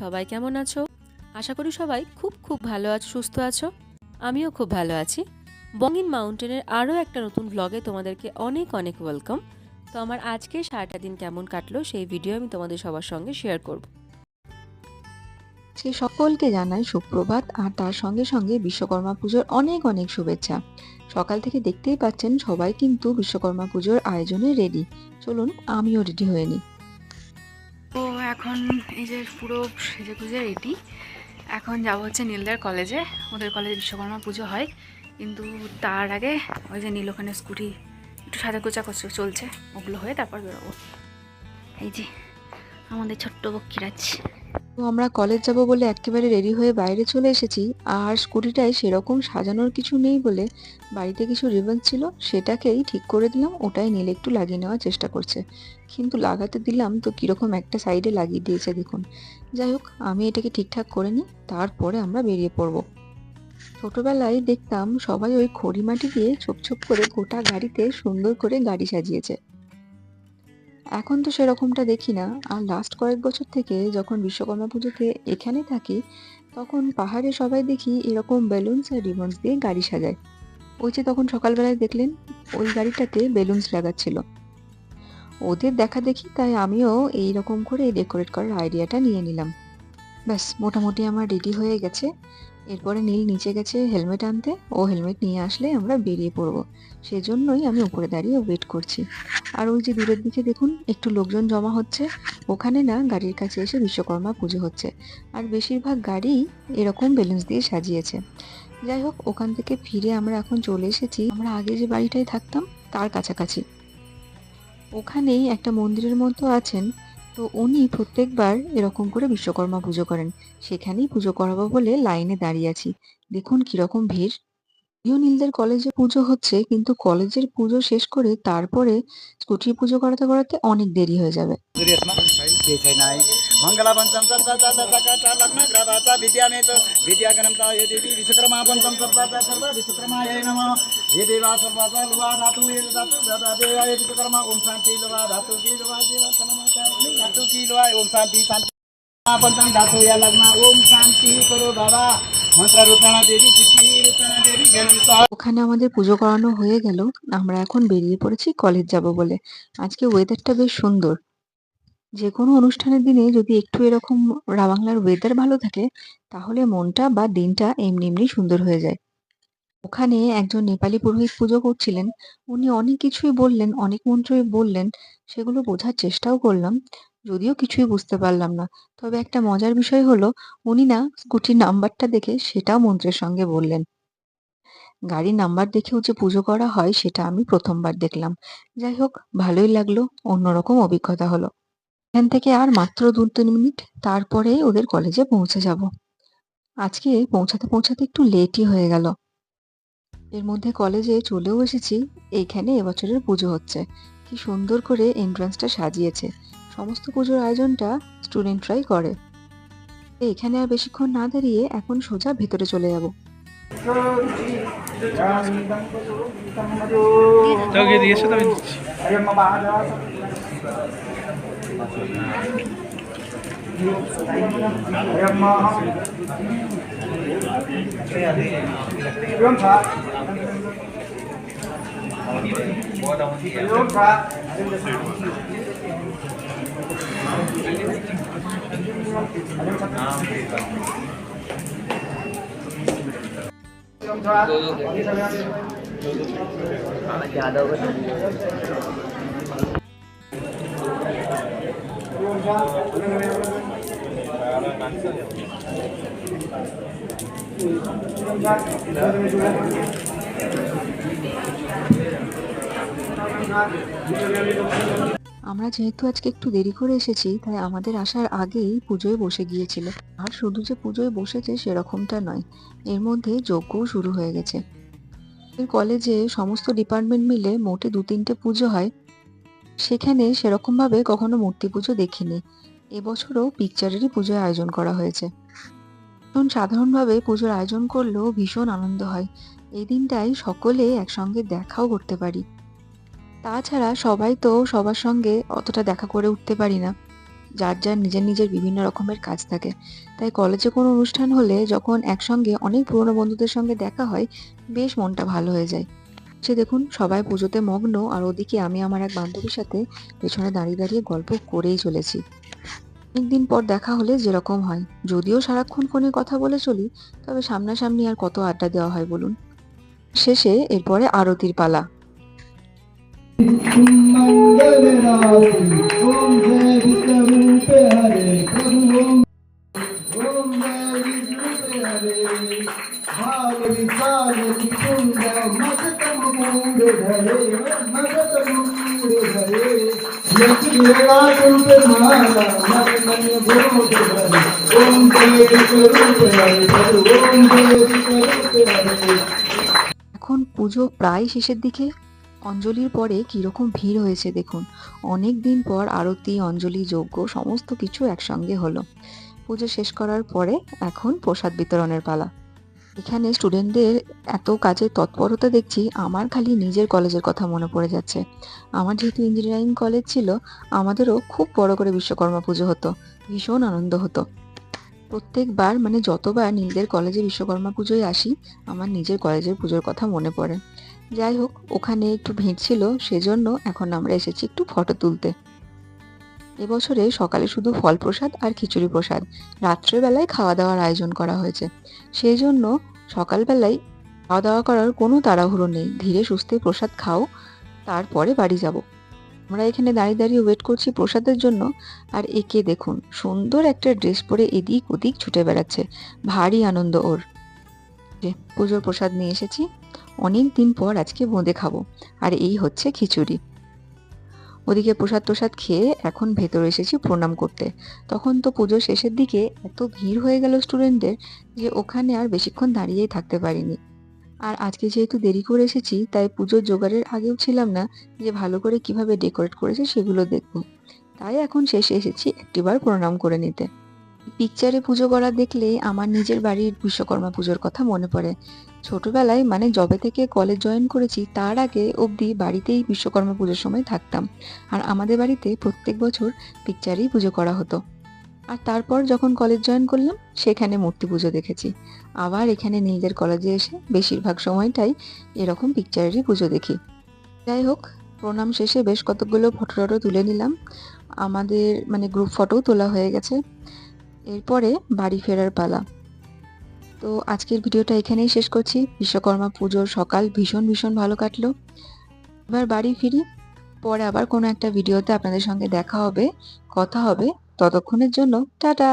সবাই কেমন আছো? আশা করি সবাই খুব খুব ভালো আছো, সুস্থ আছো। আমিও খুব ভালো আছি। বঙ্গিন মাউন্টেনের আরও একটা নতুন ভ্লগে তোমাদেরকে অনেক অনেক ওয়েলকাম তো আমার আজকে সারাটা দিন কেমন কাটলো সেই ভিডিও আমি তোমাদের সবার সঙ্গে শেয়ার করব। সে সকলকে জানাই সুপ্রভাত আর তার সঙ্গে সঙ্গে বিশ্বকর্মা পুজোর অনেক অনেক শুভেচ্ছা। সকাল থেকে দেখতেই পাচ্ছেন সবাই কিন্তু বিশ্বকর্মা পুজোর আয়োজনে রেডি চলুন আমিও রেডি হয়ে নিই। এখন এই যে পুরো সেজে গুজে রেডি এখন যাব হচ্ছে নীলদার কলেজে ওদের কলেজে বিশ্বকর্মা পুজো হয়। কিন্তু তার আগে ওই যে নীল ওখানে স্কুটি একটু সাদা কোচা চলছে। ওগুলো হয়ে তারপর বেরোবো। এই যে আমাদের ছোট্ট বক্ষিরাজ তো আমরা কলেজ যাব বলে একেবারে রেডি হয়ে বাইরে চলে এসেছি। আর স্কুটিটায় সেরকম সাজানোর কিছু নেই বলে বাড়িতে কিছু রিবন ছিল, সেটাকেই ঠিক করে দিলাম, ওটাই নীল একটু লাগিয়ে নেওয়ার চেষ্টা করছে। কিন্তু লাগাতে দিলাম তো কীরকম একটা সাইডে লাগিয়ে দিয়েছে দেখুন। যাই হোক, আমি এটাকে ঠিকঠাক করে নিই, তারপরে আমরা বেরিয়ে পড়ব। ছোটবেলায় দেখতাম সবাই ওই খড়ি মাটি দিয়ে ছোপ ছোপ করে গোটা গাড়িতে সুন্দর করে গাড়ি সাজিয়েছে। এখন তো সেরকমটা দেখি না। আর লাস্ট কয়েক বছর থেকে যখন বিশ্বকর্মা পুজোতে এখানে থাকি, তখন পাহাড়ে সবাই দেখি এরকম বেলুনস আর রিবনস দিয়ে গাড়ি সাজায়। ওই যে তখন সকালবেলায় দেখলেন, ওই গাড়িটাতে বেলুনস লাগাচ্ছিল। ওদের দেখা দেখি, তাই আমিও এই রকম করে ডেকোরেট করার আইডিয়াটা নিয়ে নিলাম। ব্যাস, মোটামুটি আমার রেডি হয়ে গেছে। এরপরে নীল নিচে গেছে হেলমেট আনতে। ও হেলমেট নিয়ে আসলে আমরা বেরিয়ে পড়ব। সেজন্যই আমি উপরে দাঁড়িয়ে ওয়েট করছি। আর ওই যে দূরের দিকে দেখুন, একটু লোকজন জমা হচ্ছে। ওখানে না গাড়ির কাছে এসে বিশ্বকর্মা পুজো হচ্ছে। আর বেশিরভাগ গাড়ি এরকম বেলুন্স দিয়ে সাজিয়েছে। যাই হোক, ওখান থেকে ফিরে আমরা এখন চলে এসেছি। আমরা আগে যে বাড়িটায় থাকতাম, তার কাছাকাছি। ওখানেই একটা মন্দিরের মতো আছেন তো উনি প্রত্যেকবার এরকম করে বিশ্বকর্মা পুজো করেন। সেখানেই পুজো করাবো বলে লাইনে দাঁড়িয়ে আছি। দেখুন কীরকম ভিড়। নীলদের কলেজে পুজো হচ্ছে কিন্তু কলেজের পুজো শেষ করে তারপরে স্কুটি পুজো করাতে করাতে অনেক দেরি হয়ে যাবে। मङ्गला पञ्चम लग्न ग्रहचा विद्यामेत विद्यागणं ये देवी विश्वकर्मा पञ्चम सर्वाचा सर्व विश्वकर्माय नमः ये देवा सर्वाचा लुवा धातु ये धातु दादा देवाय विश्वकर्मा ओम शांति लुवा धातु की लुवा देवा तनमाचा धातु की लुवा ओम शांति शांति पञ्चम धातु या लग्न ओम शांति करो बाबा मंत्र रूपेण देवी सिद्धि रूपेण देवी ज्ञानं ওখানে আমাদের পুজো করানো হয়ে গেল আমরা এখন বেরিয়ে পড়েছি কলেজ যাব বলে আজকে ওয়েদারটা বেশ সুন্দর যে কোনো অনুষ্ঠানের দিনে যদি একটু এরকম রা- বাংলার ওয়েদার ভালো থাকে, তাহলে মনটা বা দিনটা এমনি এমনি সুন্দর হয়ে যায়। ওখানে একজন নেপালি পুরোহিত পুজো করছিলেন। উনি অনেক কিছুই বললেন, অনেক মন্ত্রই বললেন, সেগুলো বোঝার চেষ্টাও করলাম, যদিও কিছুই বুঝতে পারলাম না। তবে একটা মজার বিষয় হলো, উনি না স্কুটির নাম্বারটা দেখে সেটাও মন্ত্রের সঙ্গে বললেন। গাড়ির নাম্বার দেখেও যে পুজো করা হয়, সেটা আমি প্রথমবার দেখলাম। যাই হোক, ভালোই লাগল, অন্যরকম অভিজ্ঞতা হলো। এখান থেকে আর মাত্র দু তিন মিনিট, তারপরে ওদের কলেজে পৌঁছে যাব। আজকে পৌঁছাতে পৌঁছাতে একটু লেটই হয়ে গেল। এর মধ্যে কলেজে চলেও এসেছি, এইখানে এবছরের পুজো হচ্ছে। কি সুন্দর করে এন্ট্রান্সটা সাজিয়েছে। সমস্ত পুজোর আয়োজনটা স্টুডেন্টরাই করে। এখানে আর বেশিক্ষণ না দাঁড়িয়ে এখন সোজা ভেতরে চলে যাব। 저 Yếm phá Yếm phá Yếm phá Yếm phá আমরা যেহেতু আজকে একটু দেরি করে এসেছি, তাই আমাদের আসার আগেই পুজোয় বসে গিয়েছিল। আর শুধু যে পুজোয় বসেছে সেরকমটা নয়, এর মধ্যে যজ্ঞও শুরু হয়ে গেছে। কলেজে সমস্ত ডিপার্টমেন্ট মিলে মোটে দু তিনটে পুজো হয়। সেখানে সেরকমভাবে কখনো মূর্তি পুজো দেখিনি। এবছরও পিকচারেরই পুজোর আয়োজন করা হয়েছে। সাধারণভাবে পুজোর আয়োজন করলেও ভীষণ আনন্দ হয়। এই দিনটাই সকলে একসঙ্গে দেখাও করতে পারি। তাছাড়া সবাই তো সবার সঙ্গে অতটা দেখা করে উঠতে পারি না। যার যার নিজের নিজের বিভিন্ন রকমের কাজ থাকে। তাই কলেজে কোনো অনুষ্ঠান হলে যখন একসঙ্গে অনেক পুরনো বন্ধুদের সঙ্গে দেখা হয়, বেশ মনটা ভালো হয়ে যায়। সে দেখুন, সবাই পুজোতে মগ্ন, আর ওদিকে আমি আমার এক বান্ধবীর সাথে পেছনে দাঁড়িয়ে দাঁড়িয়ে গল্প করেই চলেছি। অনেকদিন পর দেখা হলে যেরকম হয়। যদিও সারাক্ষণ ফোনে কথা বলে চলি, তবে সামনাসামনি আর কত আড্ডা দেওয়া হয় বলুন? শেষে এরপরে আরতির পালা। এখন পুজো প্রায় শেষের দিকে। অঞ্জলির পরে কীরকম ভিড় হয়েছে দেখুন। অনেক দিন পর আরতি, অঞ্জলি, যজ্ঞ, সমস্ত কিছু একসঙ্গে হলো। পুজো শেষ করার পরে এখন প্রসাদ বিতরণের পালা। এখানে স্টুডেন্টদের এত কাজের তৎপরতা দেখছি, আমার খালি নিজের কলেজের কথা মনে পড়ে যাচ্ছে। আমার যেহেতু ইঞ্জিনিয়ারিং কলেজ ছিল, আমাদেরও খুব বড় করে বিশ্বকর্মা পুজো হতো। ভীষণ আনন্দ হতো। প্রত্যেকবার মানে যতবার নীলদের কলেজে বিশ্বকর্মা পুজোয় আসি, আমার নিজের কলেজের পুজোর কথা মনে পড়ে। যাই হোক, ওখানে একটু ভিড় ছিল, সেজন্য এখন আমরা এসেছি একটু ফটো তুলতে। এবছরে সকালে শুধু ফল প্রসাদ আর খিচুড়ি প্রসাদ, রাত্রেবেলায় খাওয়া দাওয়ার আয়োজন করা হয়েছে। সেই জন্য সকালবেলায় খাওয়া দাওয়া করার কোনো তাড়াহুড়ো নেই। ধীরে সুস্থে প্রসাদ খাও, তারপরে বাড়ি যাব। আমরা এখানে দাঁড়িয়ে দাঁড়িয়ে ওয়েট করছি প্রসাদের জন্য। আর একে দেখুন, সুন্দর একটা ড্রেস পরে এদিক ওদিক ছুটে বেড়াচ্ছে। ভারী আনন্দ ওর। পুজোর প্রসাদ নিয়ে এসেছি। অনেক দিন পর আজকে বোঁদে খাব। আর এই হচ্ছে খিচুড়ি। ওদিকে প্রসাদ প্রসাদ খেয়ে এখন ভেতরে এসেছি প্রণাম করতে। তখন তো পুজো শেষের দিকে এত ভিড় হয়ে গেল স্টুডেন্টদের যে ওখানে আর বেশিক্ষণ দাঁড়িয়েই থাকতে পারিনি। আর আজকে যেহেতু দেরি করে এসেছি, তাই পুজোর জোগাড়ের আগেও ছিলাম না যে ভালো করে কীভাবে ডেকোরেট করেছে সেগুলো দেখব। তাই এখন শেষে এসেছি একটিবার প্রণাম করে নিতে। পিকচারে পুজো করা দেখলে আমার নিজের বাড়ির বিশ্বকর্মা পুজোর কথা মনে পড়ে। ছোটবেলায় মানে যবে থেকে কলেজ জয়েন করেছি, তার আগে অবধি বাড়িতেই বিশ্বকর্মা পুজোর সময় থাকতাম। আর আমাদের বাড়িতে প্রত্যেক বছর পিকচারেই পুজো করা হতো। আর তারপর যখন কলেজ জয়েন করলাম, সেখানে মূর্তি পুজো দেখেছি। আবার এখানে নীলদের কলেজে এসে বেশিরভাগ সময়টাই এরকম পিকচারেরই পুজো দেখি। যাই হোক, প্রণাম শেষে বেশ কতগুলো ফটো টটো তুলে নিলাম। আমাদের মানে গ্রুপ ফটোও তোলা হয়ে গেছে। এরপরে বাড়ি ফেরার পালা। তো আজকের ভিডিওটা এখানেই শেষ করছি। বিশ্বকর্মা পুজোর সকাল ভীষণ ভীষণ ভালো কাটলো। এবার বাড়ি ফিরি। পরে আবার কোনো একটা ভিডিওতে আপনাদের সঙ্গে দেখা হবে, কথা হবে। ততক্ষণের জন্য টাটা!